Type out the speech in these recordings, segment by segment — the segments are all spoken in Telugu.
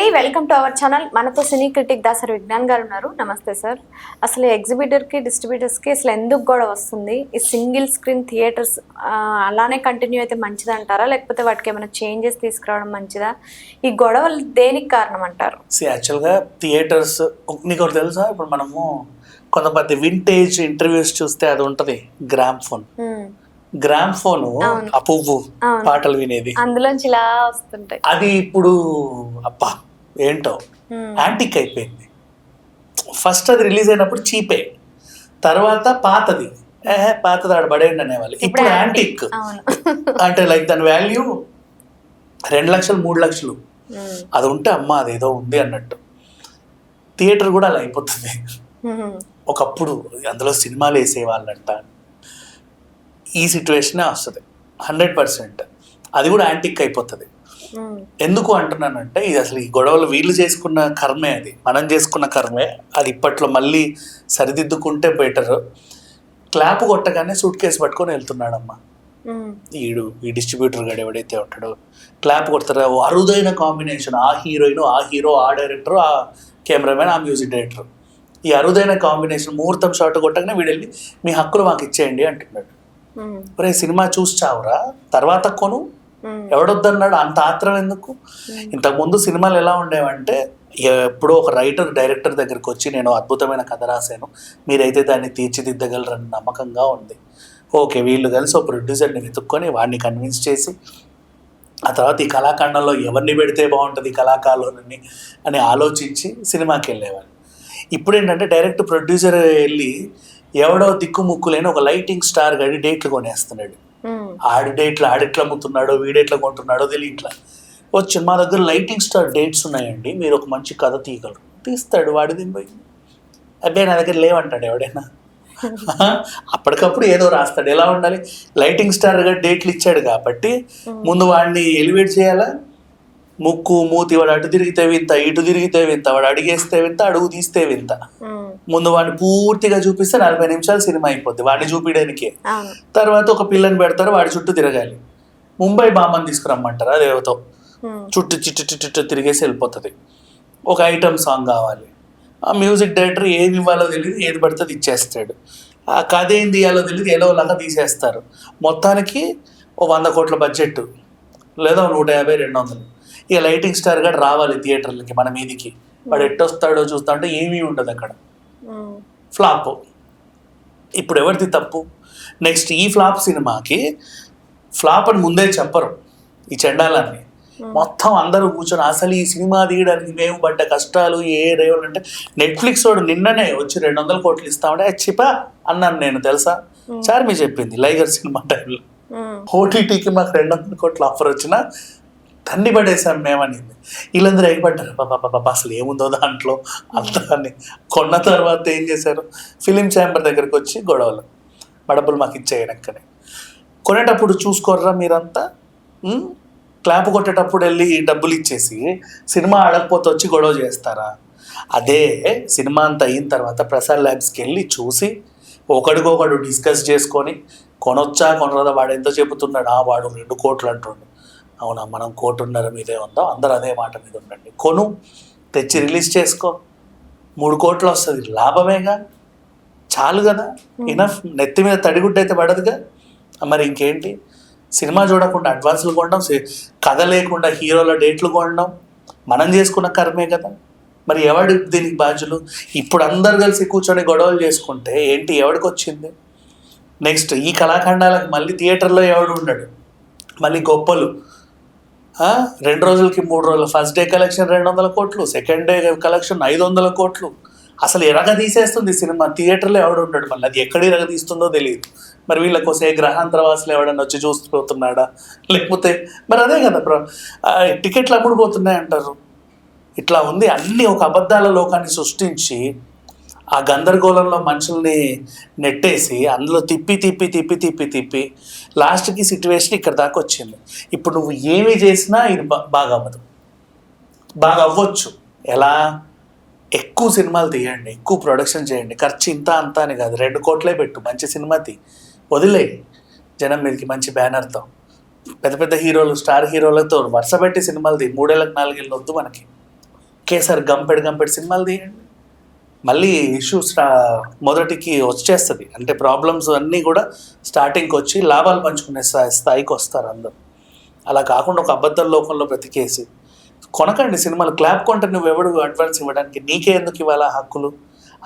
అండి వెల్కమ్ టు అవర్ ఛానల్. మనతో సినీ క్రిటిక్ దాసరి విజ్ఞాన్ గారు ఉన్నారు. నమస్తే సార్. అసలు ఎగ్జిబిటర్కి డిస్ట్రిబ్యూటర్స్కి అసలు ఎందుకు కూడా వస్తుంది? ఈ సింగిల్ స్క్రీన్ థియేటర్స్ అలానే కంటిన్యూ అయితే మంచిది అంటారా లేకపోతే వాటికి ఏమైనా చేంజెస్ తీసుకురావడం మంచిదా? ఈ గొడవలు దేనికి కారణం అంటారు? సి యాక్చువల్గా థియేటర్స్ నీకు ఒకటి తెలుసా? ఇప్పుడు మనము కొంతమంది వింటేజ్ ఇంటర్వ్యూస్ చూస్తే అది ఉంటుంది. గ్రామ్ ఫోన్ గ్రామ్ ఫోన్ అవును. ఆ పువ్వు అవును. పాటలు వినేది. అందులోంచి ఇలా వస్తుంటాయి. అది ఇప్పుడు అబ్బా ఏంటో? యాంటిక్ అయిపోయింది. ఫస్ట్ అది రిలీజ్ అయినప్పుడు చీపే. తర్వాత పాతది. పాతది ఆడ పడేయండి అనేవాళ్ళు. ఇప్పుడు యాంటిక్. అంటే లైక్ దాని వాల్యూ రెండు లక్షలు మూడు లక్షలు. అది ఉంటే అమ్మ అదేదో ఉంది అన్నట్టు. థియేటర్ కూడా అలా అయిపోతుంది. ఒకప్పుడు అందులో సినిమాలు వేసేవాళ్ళంట. ఈ సిచ్యువేషనే వస్తుంది. Hundred percent. అది కూడా యాంటిక్ అయిపోతుంది. ఎందుకు అంటున్నానంటే ఇది అసలు ఈ గొడవలు వీళ్ళు చేసుకున్న కర్మే అది. మనం చేసుకున్న కర్మే. అది ఇప్పట్లో మళ్ళీ సరిదిద్దుకుంటే బెటర్. క్లాప్ కొట్టగానే సూట్ కేసు పట్టుకొని వెళ్తున్నాడమ్మా. ఉమ్, ఈడు ఈ డిస్ట్రిబ్యూటర్ గాడు ఎవడైతే ఉంటాడో. క్లాప్ కొడతారో? అరుదైన కాంబినేషన్. ఆ హీరోయిన్ ఆ హీరో ఆ డైరెక్టర్ ఆ కెమెరామెన్ ఆ మ్యూజిక్ డైరెక్టర్. ఈ అరుదైన కాంబినేషన్ ముహూర్తం షాట్ కొట్టగానే వీడు వెళ్ళి మీ హక్కులు మాకు ఇచ్చేయండి అంటున్నాడు. ఉమ్, ఒరే సినిమా చూసి చావురా? తర్వాత కొను. ఎవడొద్దన్నాడు? అంత ఆత్రం ఎందుకు? ఇంతకుముందు సినిమాలు ఎలా ఉండేవంటే ఎప్పుడో ఒక రైటర్ డైరెక్టర్ దగ్గరికి వచ్చి నేను అద్భుతమైన కథ రాశాను. మీరైతే దాన్ని తీర్చిదిద్దగలరని నమ్మకంగా ఉంది. ఓకే వీళ్ళు కలిసి ఒక ప్రొడ్యూసర్ని వెతుక్కొని వాడిని కన్విన్స్ చేసి ఆ తర్వాత ఈ కళాఖండంలో ఎవరిని పెడితే బాగుంటుంది ఈ కళాకారులని అని ఆలోచించి సినిమాకి వెళ్ళేవాళ్ళు. ఇప్పుడు ఏంటంటే డైరెక్ట్ ప్రొడ్యూసర్ వెళ్ళి ఎవడో దిక్కుముక్కు లేని ఒక లైటింగ్ స్టార్ గడి డేట్లు కొనేస్తున్నాడు. ఆడి డేట్లు ఆడెట్లా అమ్ముతున్నాడో వీడెట్లా కొంటున్నాడో తెలియట్లా వచ్చి మా దగ్గర లైటింగ్ స్టార్ డేట్స్ ఉన్నాయండి మీరు ఒక మంచి కథ తీయగలరు. తీస్తాడు వాడిది పోయి. అబ్బాయి నా దగ్గర లేవంటాడు ఎవడైనా. అప్పటికప్పుడు ఏదో రాస్తాడు. ఎలా ఉండాలి? లైటింగ్ స్టార్గా డేట్లు ఇచ్చాడు కాబట్టి ముందు వాడిని ఎలివేట్ చేయాలా? ముక్కు మూతి వాడు అటు తిరిగితే వింత ఇటు తిరిగితే వింత వాడు అడిగేస్తే వింత అడుగు తీస్తే వింత. ఉమ్, ముందు వాడిని పూర్తిగా చూపిస్తే నలభై నిమిషాలు సినిమా అయిపోద్ది. వాడిని చూపించడానికే తర్వాత ఒక పిల్లని పెడతారు వాడి చుట్టూ తిరగాలి. ముంబై బామ్మని తీసుకురమ్మంటారు అదేవతో చుట్టూ చిట్టు చిట్టు తిరిగేసి వెళ్ళిపోతుంది. ఒక ఐటమ్ సాంగ్ కావాలి. ఆ మ్యూజిక్ డైరెక్టర్ ఏది ఇవ్వాలో తెలియదు ఏది పడుతుంది ఇచ్చేస్తాడు. ఆ కథ ఏం తీయాలో తెలియదు ఏదో లాగా తీసేస్తారు. మొత్తానికి ఓ వంద కోట్ల బడ్జెట్ లేదా నూట యాభై రెండు వందలు. ఇక లైటింగ్ స్టార్ కూడా రావాలి థియేటర్లకి మన మీదికి. వాడు ఎట్టొస్తాడో చూస్తా అంటే ఏమీ ఉండదు అక్కడ. ఫ్లాప్. ఇప్పుడు ఎవరిది తప్పు? నెక్స్ట్ ఈ ఫ్లాప్ సినిమాకి ఫ్లాప్ అని ముందే చెప్పరు ఈ చెండాలన్నీ. మొత్తం అందరూ కూర్చొని అసలు ఈ సినిమా తీయడానికి మేము పడ్డ కష్టాలు ఏ రేవులు అంటే నెట్ఫ్లిక్స్ వాడు నిన్ననే వచ్చి రెండు వందల కోట్లు ఇస్తామంటే "ఏ, చిపా అన్నాను నేను తెలుసా? చార్మి చెప్పింది లైగర్ సినిమా టైంలో. ఓటీటీకి మాకు రెండు వందల కోట్ల ఆఫర్ వచ్చినా తండ్రి పడేసాం మేమనింది వీళ్ళందరూ ఎగబడ్డారు పాప పాప అసలు ఏముందో దాంట్లో? అంతా అని కొన్న తర్వాత ఏం చేశారు? ఫిలిం ఛాంబర్ దగ్గరికి వచ్చి గొడవలు. మా డబ్బులు మాకు ఇచ్చేయనక్కనే కొనేటప్పుడు చూసుకోర్రా మీరంతా? క్లాప్ కొట్టేటప్పుడు వెళ్ళి డబ్బులు ఇచ్చేసి సినిమా ఆడకపోతే వచ్చి గొడవ చేస్తారా? అదే సినిమా అంతా అయిన తర్వాత ప్రసాద్ ల్యాబ్స్కి వెళ్ళి చూసి ఒకడికొకడు డిస్కస్ చేసుకొని కొనొచ్చా? కొనరాదా? వాడు ఎంత చెబుతున్నాడు. ఆ వాడు రెండు కోట్లు అంటుండే. అవునా మనం కోటున్నర మీదే ఉందాం? అందరూ అదే మాట మీద ఉండండి. కొను తెచ్చి రిలీజ్ చేసుకో. మూడు కోట్లు వస్తుంది. లాభమేగా? చాలు కదా? ఇనఫ్ నెత్తి మీద తడిగుడ్డ అయితే పడదుగా? మరి ఇంకేంటి? సినిమా చూడకుండా అడ్వాన్స్లు కొనడం కథ లేకుండా హీరోల డేట్లు కొనడం మనం చేసుకున్న కర్మే కదా? మరి ఎవడు దీనికి బాధ్యులు? ఇప్పుడు అందరు కలిసి కూర్చొని గొడవలు చేసుకుంటే ఏంటి? ఎవడికి వచ్చింది? నెక్స్ట్ ఈ కళాఖండాలకు మళ్ళీ థియేటర్లో ఎవడు ఉండడు? మళ్ళీ గొప్పలు. రెండు రోజులకి మూడు రోజులు. ఫస్ట్ డే కలెక్షన్ రెండు వందల కోట్లు. సెకండ్ డే కలెక్షన్ ఐదు వందల కోట్లు. అసలు ఎరగ తీసేస్తుంది సినిమా. థియేటర్లో ఎవడు ఉండడు మళ్ళీ. అది ఎక్కడ ఎరగ తీస్తుందో తెలియదు. మరి వీళ్ళ కోసం ఏ గ్రహాంతర వాసులు ఎవడన్నా వచ్చి చూసిపోతున్నాడా? లేకపోతే మరి అదే కదా బ్రో. టికెట్లు అమ్ముడుపోతున్నాయి అంటారు ఇట్లా ఉంది. అన్ని ఒక అబద్ధాల లోకాన్ని సృష్టించి ఆ గందరగోళంలో మనుషుల్ని నెట్టేసి అందులో తిప్పి తిప్పి తిప్పి తిప్పి తిప్పి లాస్ట్కి సిచ్యువేషన్ ఇక్కడ దాకా వచ్చింది. ఇప్పుడు నువ్వు ఏమి చేసినా ఇది బాగా అవ్వదు. బాగా అవ్వచ్చు. ఎలా? ఎక్కువ సినిమాలు తీయండి ఎక్కువ ప్రొడక్షన్ చేయండి. ఖర్చు ఇంత అంత అని కాదు. రెండు కోట్లే పెట్టు. మంచి సినిమా తీ. వదిలే. జనం మీదకి మంచి బ్యానర్తో పెద్ద పెద్ద హీరోలు స్టార్ హీరోలతో వరుస పెట్టి సినిమాలు తీ. మూడేళ్ళకి నాలుగేళ్ళు వద్దు మనకి. ఒకేసారి గంపెడు గంపెడు సినిమాలు తీయండి. మళ్ళీ ఇష్యూస్ మొదటికి వచ్చేస్తుంది. అంటే ప్రాబ్లమ్స్ అన్నీ కూడా స్టార్టింగ్కి వచ్చి లాభాలు పంచుకునే స్థాయి స్థాయికి వస్తారు అందరూ. అలా కాకుండా ఒక అబద్ధం లోకంలో బ్రతికేసి కొనకండి సినిమాలు. క్లాప్ కొంటే నువ్వు ఎవడు అడ్వాన్స్ ఇవ్వడానికి? నీకే ఎందుకు ఇవ్వాలా హక్కులు?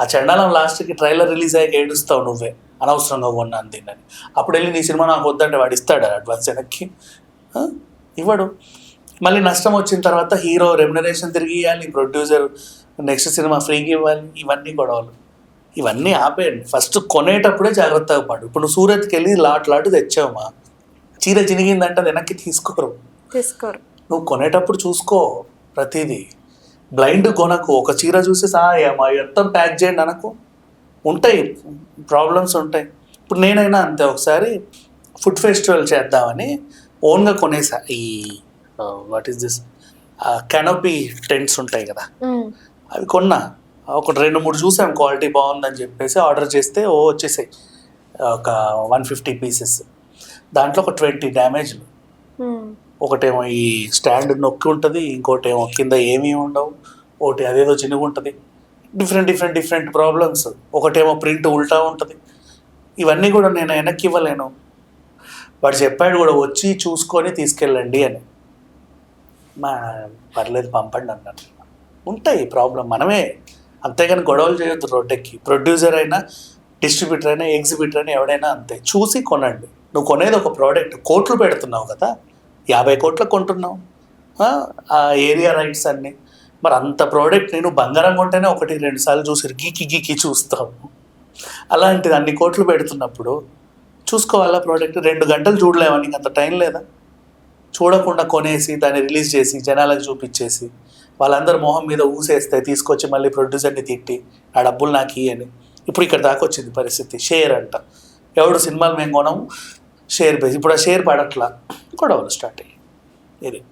ఆ చండాలం లాస్ట్కి ట్రైలర్ రిలీజ్ అయ్యాక ఏడుస్తావు నువ్వే. అనవసరంగా కొన్నాను దీన్ని. అప్పుడు వెళ్ళి నీ సినిమా నాకు వద్దంటే వాడు ఇస్తాడు అడ్వాన్స్ వెనక్కి? ఇవ్వడు. మళ్ళీ నష్టం వచ్చిన తర్వాత హీరో రెమ్యునరేషన్ తిరిగి ఇవ్వాలి ప్రొడ్యూసర్ నెక్స్ట్ సినిమా ఫ్రీగా ఇవ్వాలి ఇవన్నీ గొడవలు. ఇవన్నీ ఆపేయండి. ఫస్ట్ కొనేటప్పుడే జాగ్రత్తగా పడు. ఇప్పుడు నువ్వు సూరత్కి వెళ్ళి లాట్ లాటు తెచ్చావమ్మా. చీర చినిగిందంటే వెనక్కి తీసుకోరు. తీసుకోరు. నువ్వు కొనేటప్పుడు చూసుకో ప్రతిదీ. బ్లైండ్ కొనకు. ఒక చీర చూసి సా మా మొత్తం ప్యాక్ చేయండి అనకు. ఉంటాయి. ప్రాబ్లమ్స్ ఉంటాయి. ఇప్పుడు నేనైనా అంతే ఒకసారి ఫుడ్ ఫెస్టివల్ చేద్దామని ఓన్గా కొనేసా. ఈ what is this? Canopy tents ఉంటాయి కదా. అవి కొన్నా. ఒక రెండు మూడు చూసాం క్వాలిటీ బాగుందని చెప్పేసి ఆర్డర్ చేస్తే ఓ వచ్చేసాయి. ఒక వన్ ఫిఫ్టీ పీసెస్. దాంట్లో ఒక ట్వంటీ డ్యామేజ్లు ఒకటేమో ఈ స్టాండ్ నొక్కి ఉంటుంది ఇంకోటేమో కింద ఏమీ ఉండవు. ఒకటి అదేదో చిన్నగా ఉంటుంది. Different different different problems. ఒకటేమో ప్రింట్ ఉల్టా ఉంటుంది. ఇవన్నీ కూడా నేను వెనక్కి ఇవ్వలేను. వాడు చెప్పాడు కూడా వచ్చి చూసుకొని తీసుకెళ్ళండి అని. మా పర్లేదు పంపండి అన్నాను ఉంటాయి ప్రాబ్లం మనమే. అంతేగాని గొడవలు చేయొద్దు రోడ్డెక్కి ప్రొడ్యూసర్ అయినా డిస్ట్రిబ్యూటర్ అయినా ఎగ్జిబిటర్ అయినా ఎవడైనా అంతే. చూసి కొనండి. నువ్వు కొనేది ఒక ప్రోడక్ట్. కోట్లు పెడుతున్నావు కదా. యాభై కోట్లకు కొంటున్నావు. ఆ, ఆ ఏరియా రైట్స్ అన్ని. మరి అంత ప్రోడక్ట్ నేను బంగారం కొంటేనే ఒకటి రెండు సార్లు చూసి గీకి గీకి చూస్తావు. అలాంటిది అన్ని కోట్లు పెడుతున్నప్పుడు చూసుకోవాలా ప్రోడక్ట్? రెండు గంటలు చూడలేవా? నీకు అంత టైం లేదా? చూడకుండా కొనేసి దాన్ని రిలీజ్ చేసి జనాలకు చూపించేసి వాళ్ళందరూ మొహం మీద ఊసేస్తే తీసుకొచ్చి మళ్ళీ ప్రొడ్యూసర్ని తిట్టి ఆ డబ్బులు నాకు ఇయ్యని. ఇప్పుడు ఇక్కడ దాకా వచ్చింది పరిస్థితి. షేర్ అంట. ఎవడు సినిమాలు మేము కొనము? Share base. ఇప్పుడు ఆ షేర్ పడట్లా? గొడవలు స్టార్ట్ అయ్యాయి. ఇది.